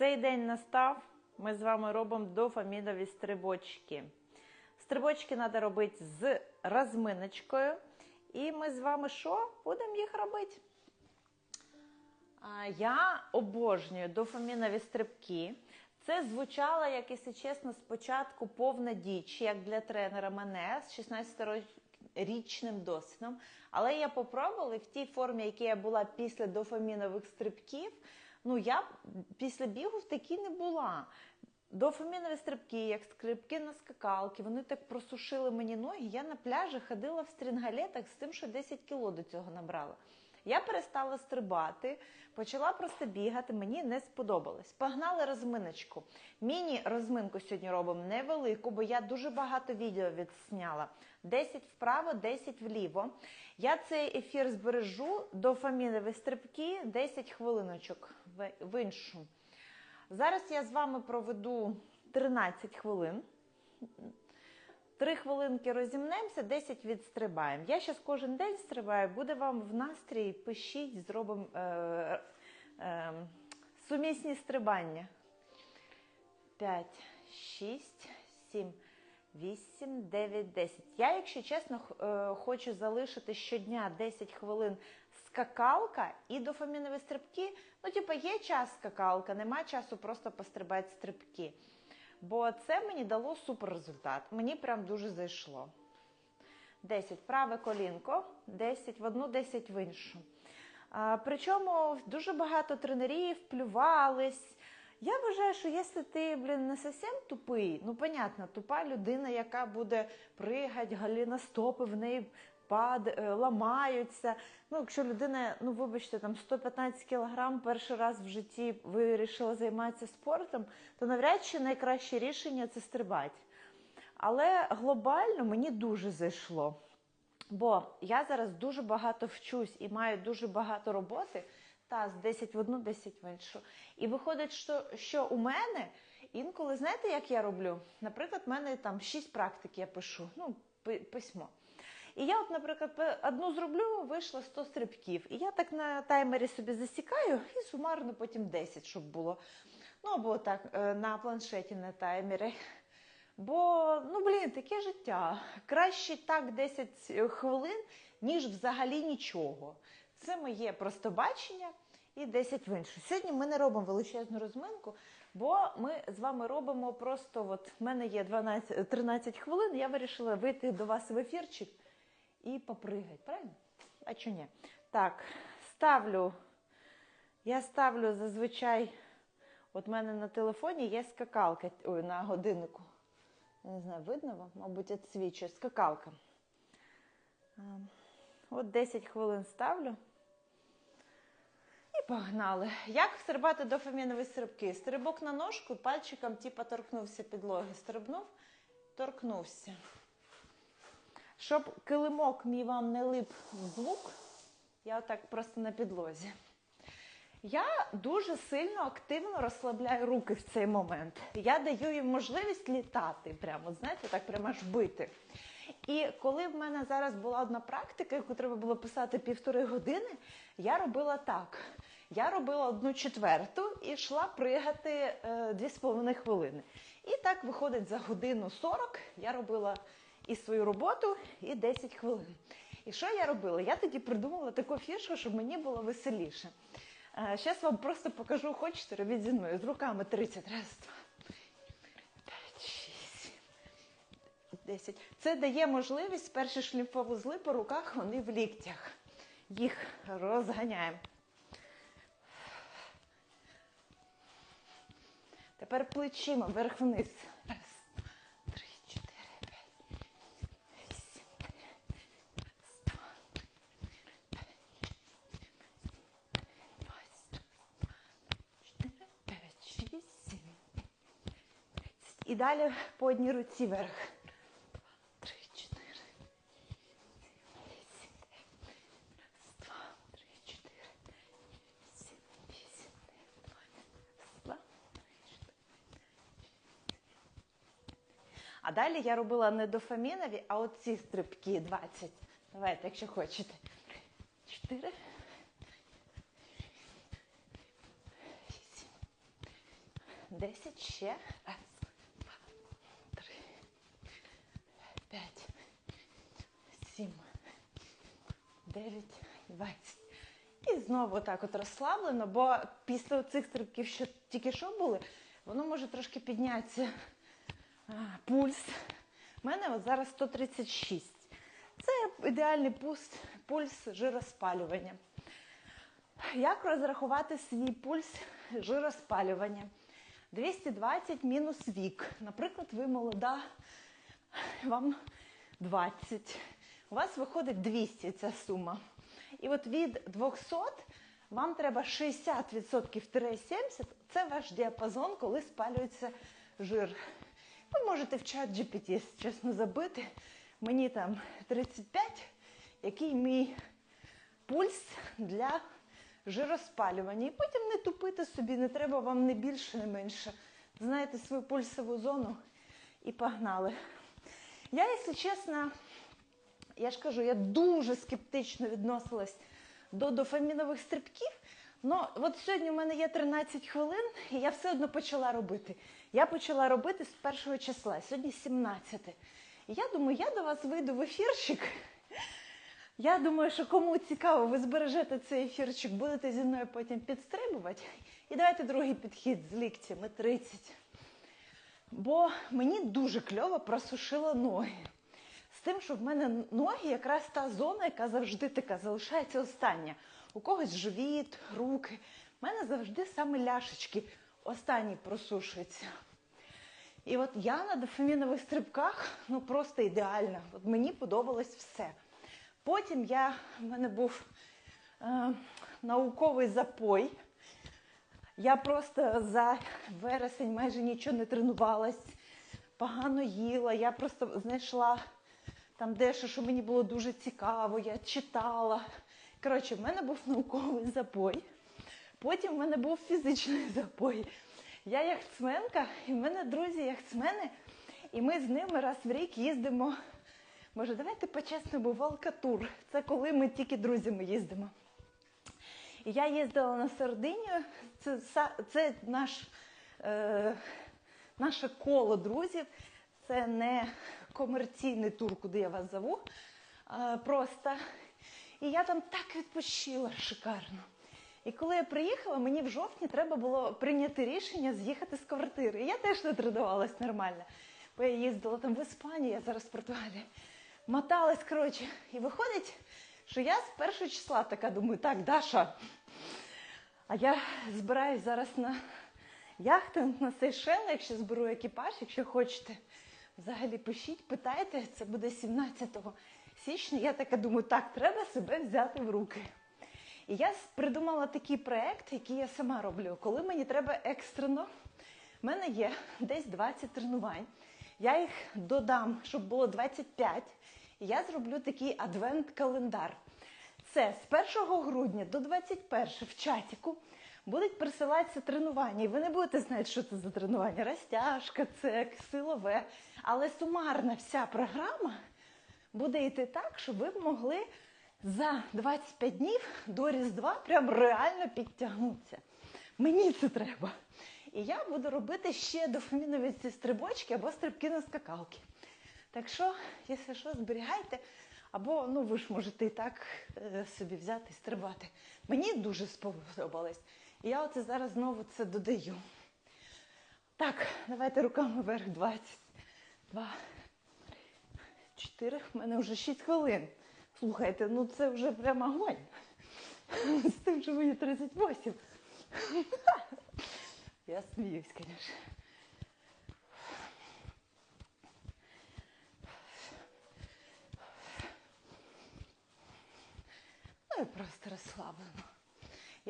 Цей день настав. Ми з вами робимо дофамінові стрибочки. Стрибочки треба робити з розминочкою. І ми з вами що? Будемо їх робити. Я обожнюю дофамінові стрибки. Це звучало, як якщо чесно, спочатку повна діч, як для тренера мене з 16-річним досвідом. Але я попробувала в тій формі, якій я була після дофамінових стрибків. Ну, я після бігу в такій не була. Дофамінові стрибки, як стрибки на скакалки, вони так просушили мені ноги. Я на пляжі ходила в стрінгалетах з тим, що 10 кіло до цього набрала. Я перестала стрибати, почала просто бігати, мені не сподобалось. Погнали розминочку. Міні-розминку сьогодні робимо невелику, бо я дуже багато відео відсняла. 10 вправо, 10 вліво. Я цей ефір збережу дофамінові стрибки 10 хвилиночок в іншу. Зараз я з вами проведу 13 хвилин. Три хвилинки розімнемося, 10 відстрибаємо. Я зараз кожен день стрибаю, буде вам в настрій, пишіть, зробимо е, е, сумісні стрибання. 5, 6, 7, 8, 9, 10. Я, якщо чесно, е, хочу залишити щодня 10 хвилин скакалка і дофамінові стрибки. Ну, типу, є час скакалка, нема часу просто пострибати стрибки. Бо це мені дало супер результат. Мені прям дуже зайшло. 10 праве колінко, 10 в одну, 10 в іншу. А, причому дуже багато тренерів плювались. Я вважаю, що якщо ти, блін, не зовсім тупий, ну, понятно, тупа людина, яка буде пригати, галіностопи в неї пад, е, ламаються. Ну, якщо людина, ну вибачте, там 115 кілограм перший раз в житті вирішила займатися спортом, то навряд чи найкраще рішення це стрибати. Але глобально мені дуже зайшло. Бо я зараз дуже багато вчусь і маю дуже багато роботи, та з 10 в одну, 10 в іншу. І виходить, що, що у мене інколи, знаєте, як я роблю? Наприклад, в мене там 6 практик я пишу, ну, письмо. І я, от, наприклад, одну зроблю, вийшло 100 стрибків. І я так на таймері собі засікаю і сумарно потім 10, щоб було. Ну, або так, е, на планшеті на таймері. Бо, ну блін, таке життя. Краще так 10 хвилин, ніж взагалі нічого. Це моє просто бачення і 10 в іншу. Сьогодні ми не робимо величезну розминку, бо ми з вами робимо просто: от в мене є 12, 13 хвилин, я вирішила вийти до вас в ефірчик і попригати, правильно? А чого ні? Так, ставлю. Я ставлю зазвичай. От в мене на телефоні є скакалка ой, на годиннику. Не знаю, видно вам, мабуть, відсвічує скакалка. От 10 хвилин ставлю. І погнали. Як стрибати дофамінові стрибки? Стрибок на ножку, пальчиком типа торкнувся підлоги. Стрибнув, торкнувся. Щоб килимок мій вам не лип в лук, я отак просто на підлозі. Я дуже сильно активно розслабляю руки в цей момент. Я даю їм можливість літати, прямо, знаєте, так прямо аж бити. І коли в мене зараз була одна практика, яку треба було писати півтори години, я робила так. Я робила одну четверту і йшла пригати е, дві з половиною хвилини. І так виходить за годину 40 я робила і свою роботу, і 10 хвилин. І що я робила? Я тоді придумала таку фішку, щоб мені було веселіше. Зараз вам просто покажу, хочете, робіть зі мною. З руками 30 раз, два, п'ять, шість, десять. Це дає можливість перші шлімфовузли по руках, вони в ліктях. Їх розганяємо. Тепер плечима вверх-вниз. Раз, два, три, чотири, п'ять, вісім, раз, два, Чотири, п'ять, шість, сім. тридцять. І далі по одній руці вверх. Два, три, чотири. Вісім. Раз, два, три, чотири. Сім, вісім, двадцять. Два, три, чотири. А далі я робила не дофамінові, а оці стрибки 20. Давайте, якщо хочете. Чотири. Вісім. десять, ще. 9, 20. І знову так от розслаблено, бо після цих стрибків, що тільки що були, воно може трошки піднятися пульс. У мене от зараз 136. Це ідеальний пульс, пульс жироспалювання. Як розрахувати свій пульс жироспалювання? 220 мінус вік. Наприклад, ви молода, вам 20. У вас виходить 200 ця сума. І от від 200 вам треба 60%-70%. Це ваш діапазон, коли спалюється жир. Ви можете в чат GPT, чесно забити. Мені там 35, який мій пульс для жироспалювання. І потім не тупити собі, не треба вам не більше, не менше. Знаєте свою пульсову зону і погнали. Я, якщо чесно, я ж кажу, я дуже скептично відносилась до дофамінових стрибків. Ну, от сьогодні у мене є 13 хвилин, і я все одно почала робити. Я почала робити з першого числа, сьогодні 17. І я думаю, я до вас вийду в ефірчик. Я думаю, що кому цікаво, ви збережете цей ефірчик, будете зі мною потім підстрибувати. І давайте другий підхід з ліктями 30. Бо мені дуже кльово просушило ноги. З тим, що в мене ноги якраз та зона, яка завжди така залишається остання. У когось живіт, руки. У мене завжди саме ляшечки останні просушуються. І от я на дофамінових стрибках ну просто ідеальна. От мені подобалось все. Потім я, в мене був е, науковий запой. Я просто за вересень майже нічого не тренувалась, погано їла. Я просто знайшла там дещо, що мені було дуже цікаво, я читала. Коротше, в мене був науковий запой. Потім в мене був фізичний запой. Я яхтсменка, і в мене друзі яхтсмени, і ми з ними раз в рік їздимо. Може, давайте по-чесному в Алкатур. Це коли ми тільки друзями їздимо. І я їздила на Сардинію, це, це наш, е, наше коло друзів. Це не комерційний тур, куди я вас зову. Просто. І я там так відпочила шикарно. І коли я приїхала, мені в жовтні треба було прийняти рішення з'їхати з квартири. І я теж не тренувалась нормально. Бо я їздила там в Іспанії, я зараз в Португалії. Моталась, коротше. І виходить, що я з першого числа така думаю, так, Даша. А я збираюсь зараз на яхтинг на Сейшели, якщо зберу екіпаж, якщо хочете. Взагалі пишіть, питайте, це буде 17 січня. Я така думаю, так, треба себе взяти в руки. І я придумала такий проект, який я сама роблю. Коли мені треба екстрено, в мене є десь 20 тренувань. Я їх додам, щоб було 25. І я зроблю такий адвент-календар. Це з 1 грудня до 21 в чатіку будуть присилатися тренування. І ви не будете знати, що це за тренування. Розтяжка, це силове. Але сумарна вся програма буде йти так, щоб ви могли за 25 днів до Різдва прям реально підтягнутися. Мені це треба. І я буду робити ще дофамінові ці стрибочки або стрибки на скакалки. Так що, якщо що, зберігайте, або ну ви ж можете і так е, собі взяти і стрибати. Мені дуже сподобалось. Я оце зараз знову це додаю. Так, давайте руками вверх 20. Два, чотири. В мене вже 6 хвилин. Слухайте, ну це вже прямо огонь. З тим, що мені 38. Я сміюсь, звісно. Ну і просто розслаблено.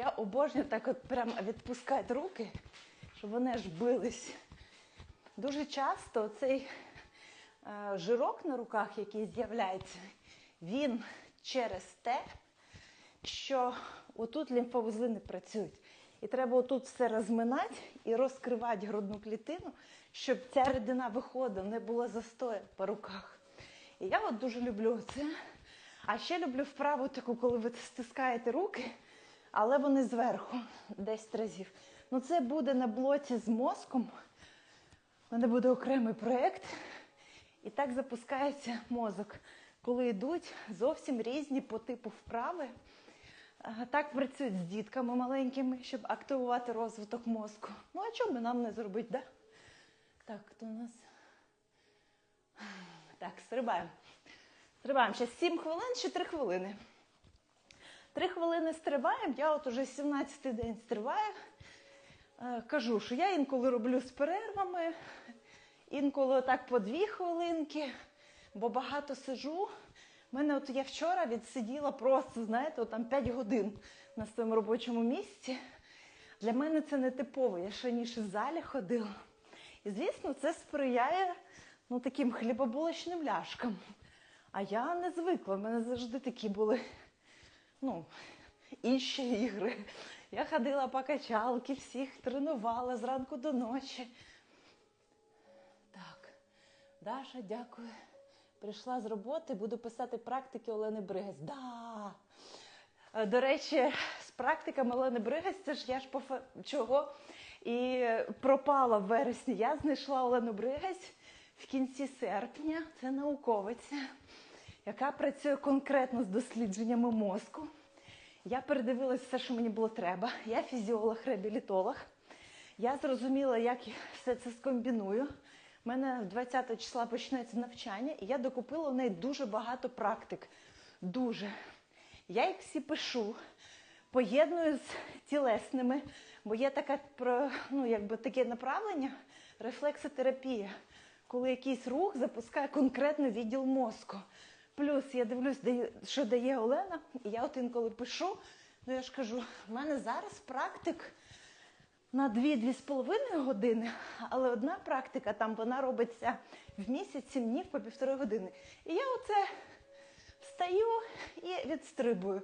Я обожнюю так от прямо відпускати руки, щоб вони аж бились. Дуже часто цей е, жирок на руках, який з'являється, він через те, що отут лімфовузли не працюють. І треба отут все розминати і розкривати грудну клітину, щоб ця рідина виходила, не було застою по руках. І я от дуже люблю це. А ще люблю вправу таку, коли ви стискаєте руки, але вони зверху 10 разів. Ну, це буде на блоці з мозком. У мене буде окремий проєкт. І так запускається мозок, коли йдуть зовсім різні по типу вправи. Так працюють з дітками маленькими, щоб активувати розвиток мозку. Ну, а чому би нам не зробити, да? Так, хто у нас? Так, стрибаємо. Стрибаємо. Ще 7 хвилин чи 3 хвилини. Три хвилини стрибаємо, я от уже 17-й день стрибаю. Е, Кажу, що я інколи роблю з перервами, інколи так по дві хвилинки, бо багато сижу. У мене от я вчора відсиділа просто, знаєте, там 5 годин на своєму робочому місці. Для мене це не типово. Я ще раніше в залі ходила. І, звісно, це сприяє ну, таким хлібобулочним ляшкам. А я не звикла, в мене завжди такі були ну, інші ігри. Я ходила по качалки, всіх тренувала зранку до ночі. Так, Даша, дякую. Прийшла з роботи, буду писати практики Олени Бригась. Да! Е, До речі, з практиками Олени Бригась, це ж я ж по чого і пропала в вересні. Я знайшла Олену Бригась в кінці серпня. Це науковиця, яка працює конкретно з дослідженнями мозку. Я передивилася все, що мені було треба. Я фізіолог-реабілітолог. Я зрозуміла, як все це скомбіную. У мене 20 числа почнеться навчання, і я докупила в неї дуже багато практик. Дуже. Я їх всі пишу, поєдную з тілесними, бо є про- ну, якби таке направлення рефлексотерапія, коли якийсь рух запускає конкретно відділ мозку. Плюс я дивлюсь, що дає Олена, і я от інколи пишу. Ну я ж кажу, в мене зараз практик на 2-2,5 години, але одна практика там вона робиться в місяць 7 днів по півтори години. І я оце встаю і відстрибую.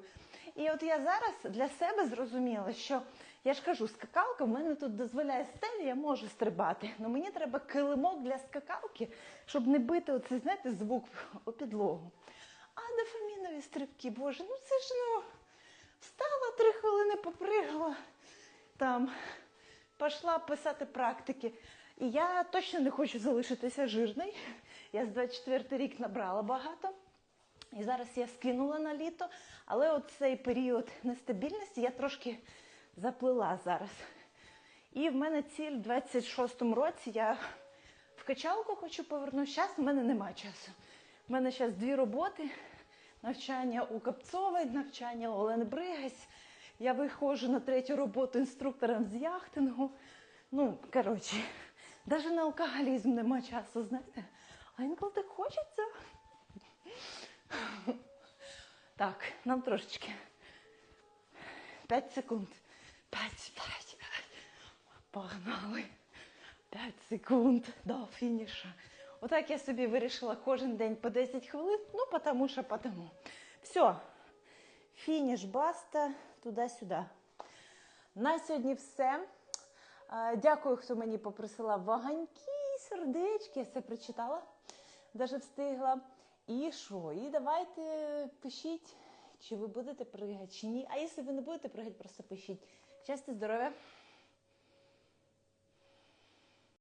І от я зараз для себе зрозуміла, що я ж кажу, скакалка в мене тут дозволяє стелі, я можу стрибати. але мені треба килимок для скакалки, щоб не бити оцей, знаєте, звук у підлогу. А дофамінові стрибки, боже, ну це ж ну встала три хвилини, попригала там, пішла писати практики. І я точно не хочу залишитися жирною. Я з 24 рік набрала багато. І зараз я скинула на літо, але от цей період нестабільності я трошки заплила зараз. І в мене ціль в 26-му році я в качалку хочу повернутися. Зараз в мене немає часу. У мене зараз дві роботи: навчання у Капцової, навчання у Олени Бригась. Я виходжу на третю роботу інструктором з яхтингу. Ну, коротше, навіть на алкоголізм нема часу, знаєте. А інколи так хочеться. Так, нам трошечки. 5 секунд. 5, 5, 5. Погнали. 5 секунд до фініша. Отак я собі вирішила кожен день по 10 хвилин. Ну, тому що потому. Все. Фініш, баста, туди-сюди. На сьогодні все. Дякую, хто мені попросила ваганьки, сердечки. Я все прочитала. Даже встигла. І що? І давайте пишіть, чи ви будете пригати, чи ні. А якщо ви не будете пригати, просто пишіть. Щастя, здоров'я!